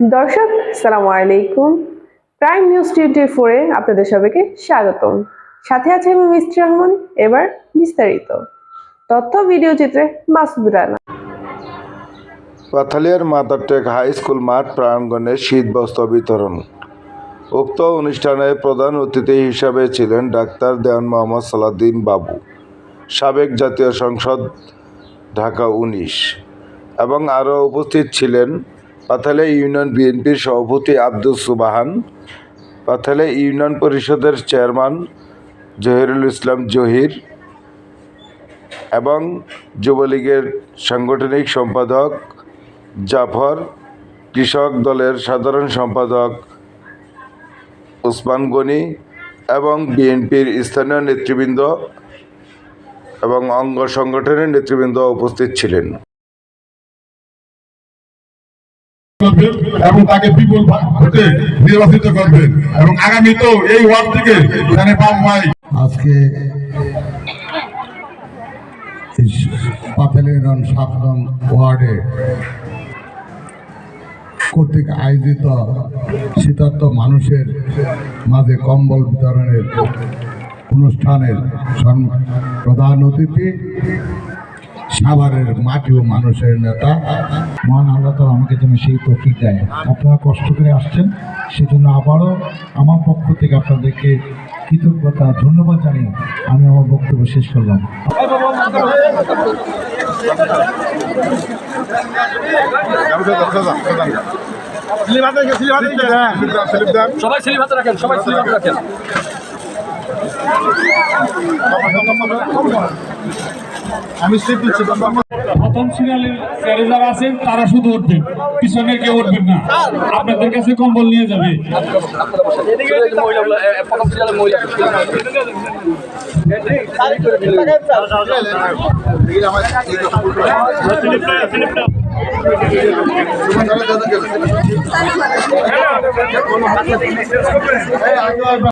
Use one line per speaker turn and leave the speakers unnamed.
দর্শক সালামু আলাইকুম। প্রাইম নিউজ টোয়েন্টি ফোরে আপনাদের সবাইকে স্বাগতম। সাথে আছে আমি মিস্টার রহমান, এবার বিস্তারিত। তথ্য ভিডিও চিত্রে মাসুদ রানা।
পাথালিয়ার মাদারটেক হাই স্কুল মাঠ প্রাঙ্গণে শীত বস্ত্র বিতরণ। উক্ত অনুষ্ঠানে প্রধান অতিথি হিসাবে ছিলেন ডাক্তার দেওয়ান মোহাম্মদ সালাদ্দিন বাবু, সাবেক জাতীয় সংসদ ঢাকা উনিশ, এবং আরও উপস্থিত ছিলেন পাথালিয়া ইউনিয়ন বিএনপির সভাপতি আব্দুল সুবাহান পাথালিয়া ইউনিয়ন পরিষদের চেয়ারম্যান জহিরুল ইসলাম জহির এবং যুবলীগের সাংগঠনিক সম্পাদক জাফর, কৃষক দলের সাধারণ সম্পাদক ওসমান গনি এবং বিএনপির স্থানীয় নেতৃবৃন্দ এবং অঙ্গ সংগঠনের নেতৃবৃন্দ উপস্থিত ছিলেন।
করবেন এবং তাকে বিপুল ভোটে নির্বাচিত করবেন। এবং আগামীতেও এই ওয়ার্ড থেকে এখানে বামমাই
আজকে ওয়ার্ডে কর্তৃক আয়োজিত শীতার্থ মানুষের মাঝে কম্বল বিতরণের অনুষ্ঠানের প্রধান অতিথি সাভারের মাটি ও মানুষের নেতা।
মহান আল্লাহ তালা আমাকে যেন সেই তৌফিক দেয়। আপনারা কষ্ট করে আসছেন, সেজন্য আবারও আমার পক্ষ থেকে আপনাদেরকে কৃতজ্ঞতা, ধন্যবাদ জানিয়ে আমি আমার বক্তব্য শেষ করলাম।
সবাই রাখেন সবাই রাখেন।
প্রথম সিরিয়ালের স্যারে যারা আছেন তারা শুধু উঠবেন পিছনের কেউ উঠবেন না। আপনাদের কাছে কম্বল নিয়ে যাবে।
মহিলা